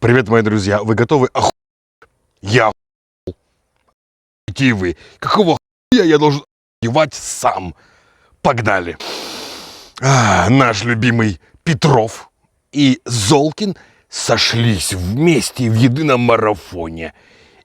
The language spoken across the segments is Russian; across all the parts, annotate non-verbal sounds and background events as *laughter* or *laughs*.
Привет, мои друзья. Вы готовы? Оху... Я охуел. И вы. Какого хуя я должен охуевать сам? Погнали. А, наш любимый Петров и Золкин сошлись вместе в едином марафоне.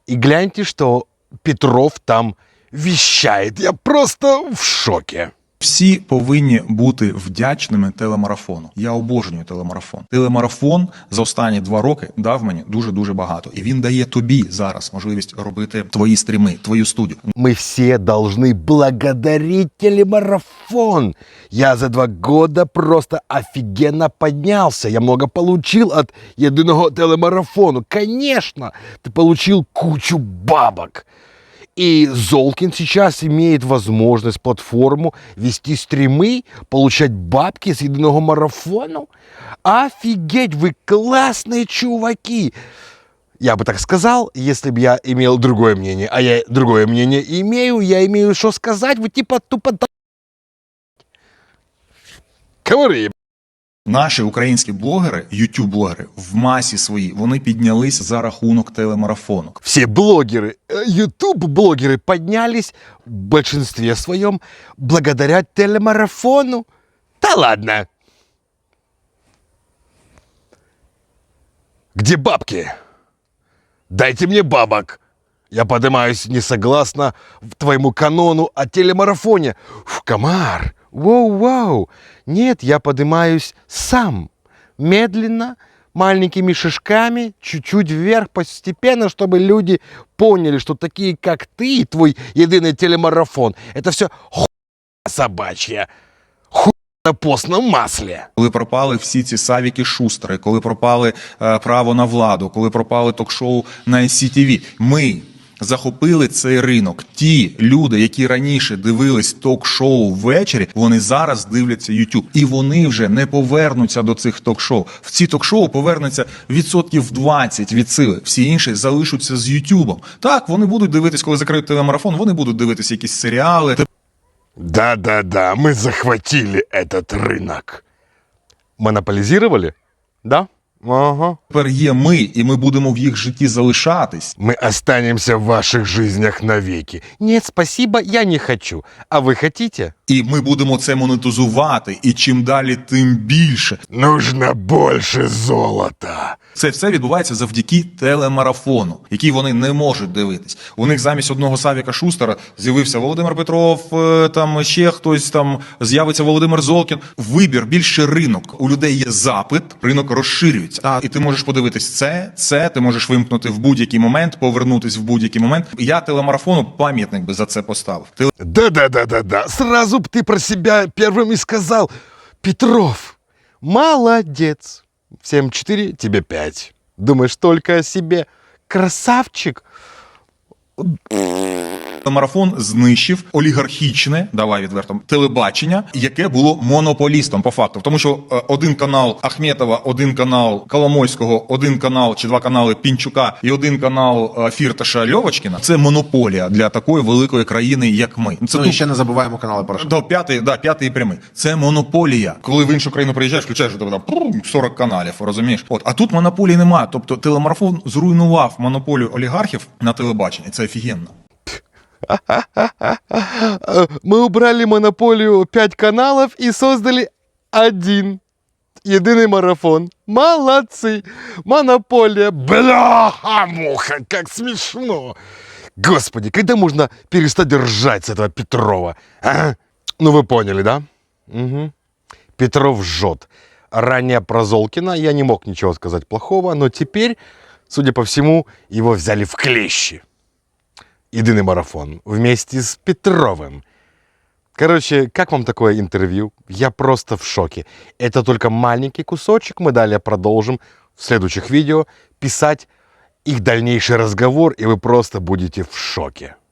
И гляньте, что Петров там вещает. Я просто в шоке. Всі повинні бути вдячними телемарафону. Я обожнюю телемарафон. Телемарафон за останні два роки дав мені дуже дуже багато, і він дає тобі зараз можливість робити твої стріми, твою студію. Мы все должны благодарить телемарафон. Я за два года просто офигенно поднялся. Я много получил от единого телемарафону. Конечно, ты получил кучу бабок. И Золкин сейчас имеет возможность платформу вести стримы, получать бабки с единого марафону. Офигеть, вы классные чуваки! Я бы так сказал, если бы я имел другое мнение. А я другое мнение имею, я имею что сказать, вы типа тупо. Говори. Наші українські блогери, ютуб-блогери, в масі своїй вони піднялись за рахунок телемарафону. Все блогеры, YouTube-блогеры поднялись в большинстве своем благодаря телемарафону. Да ладно. Где бабки? Дайте мне бабок. Я поднимаюсь не согласно твоему канону о телемарафоне. Фу, комар. Воу-воу. Нет, я поднимаюсь сам. Медленно, маленькими шажками, чуть-чуть вверх постепенно, чтобы люди поняли, что такие, как ты, и твой единый телемарафон, это все хуйня собачья. Хуйня на постном масле. Коли пропали всі ці савіки шустери, коли пропали е, право на владу, коли пропали ток-шоу на SCTV, ми захопили цей ринок. Ті люди, які раніше дивились ток-шоу ввечері, вони зараз дивляться YouTube. І вони вже не повернуться до цих ток-шоу. В ці ток-шоу повернуться відсотків 20 від сили. Всі інші залишаться з YouTube. Так, вони будуть дивитись, коли закриють телемарафон, вони будуть дивитись якісь серіали. Да-да-да, мы захватили этот рынок. Монополизировали? Да? Ага. Тепер є ми, і ми будемо в їх житті залишатись. Мы останемся в ваших жизнях навеки. Нет, спасибо, я не хочу. А вы хотите? І ми будемо це монетизувати. І чим далі, тим більше. Нужно больше золота. Це все відбувається завдяки телемарафону, який вони не можуть дивитись. У них замість одного Савіка Шустера з'явився Володимир Петров, е, там ще хтось там з'явиться Володимир Золкін. Вибір більше ринок. У людей є запит, ринок розширюється. А І ти можеш подивитись це, це ти можеш вимкнути в будь-який момент, повернутись в будь-який момент. Я телемарафону пам'ятник би за це поставив. Да-да-да-да-да. Сразу б ты про себя первым и сказал. Петров, молодец. Всем 4, тебе 5. Думаешь только о себе. Красавчик. Марафон знищив олігархічне, давай відверто, телебачення, яке було монополістом по факту. Тому що е, один канал Ахметова, один канал Коломойського, один канал чи два канали Пінчука і один канал е, Фірташа Льовочкіна це монополія для такої великої країни, як ми. Це Ну і ще не забуваємо канали Порошенка. до п'ятий, да, п'ятий прямий. Це монополія. Коли в іншу країну приїжджаєш, включаєш там 40 каналів, розумієш? От, а тут монополії немає. Тобто телемарафон зруйнував монополію олігархів на телебаченні. Це офігенно. *laughs* Мы убрали монополию 5 каналов и создали один единый марафон. Молодцы! Монополия. Бляха-муха, как смешно! Господи, когда можно перестать ржать с этого Петрова? а? Ну, вы поняли, да? Мгм. Петров жжет. Ранее про Золкина я не мог ничего сказать плохого, но теперь, судя по всему, его взяли в клещи. Единый марафон вместе с Петровым. Короче, как вам такое интервью? Я просто в шоке. Это только маленький кусочек. Мы далее продолжим в следующих видео писать их дальнейший разговор, и вы просто будете в шоке.